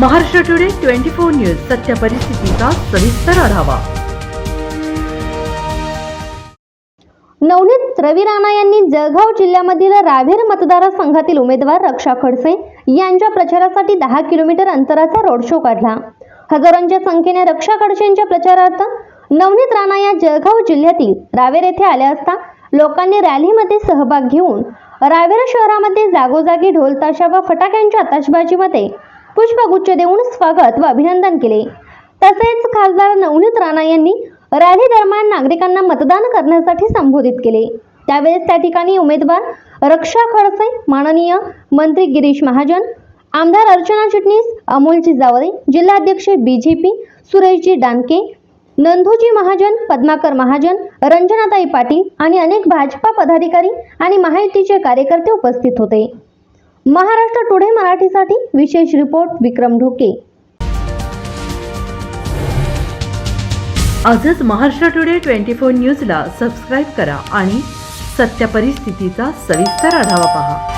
Maharashtra today twenty four news सत्य परिस्थितीचा सविस्तर आढावा. नवनीत रवी राणा यांनी जळगाव जिल्ह्यामधील रावेर मतदारसंघातील उमेदवार रक्षा खडसे यांच्या प्रचारासाठी दहा किलोमीटर अंतराचा रोड शो काढला. हजारोंच्या संख्येने रक्षा खडसेंच्या प्रचारार्थ नवनीत राणा या जळगाव जिल्ह्यातील रावेर येथे आल्या असता लोकांनी रॅलीमध्ये सहभाग घेऊन रावेर शहरामध्ये जागोजागी ढोलताशा व फटाक्यांच्या आताशबाजीमध्ये पुष्पगुच्छ देऊन स्वागत व अभिनंदन केले. तसेच खासदार नवनीत राणा यांनी रॅली दरम्यान नागरिकांना मतदान करण्यासाठी संबोधित केले. त्यावेळेस त्या ठिकाणी उमेदवार रक्षा खडसे माननीय मंत्री गिरीश महाजन आमदार अर्चना चिटणीस अमोलजी जावळे जिल्हाध्यक्ष B J P Sureshji Danke Nanduji Mahajan Padmakar Mahajan Ranjanatai Patil आणि अनेक भाजपा पदाधिकारी आणि महायुतीचे कार्यकर्ते उपस्थित होते. महाराष्ट्र टुडे मराठीसाठी विशेष रिपोर्ट विक्रम ढोके. आजच महाराष्ट्र टुडे ट्वेंटी फोर न्यूजला सबस्क्राईब करा आणि सत्य परिस्थितीचा सविस्तर आढावा पहा.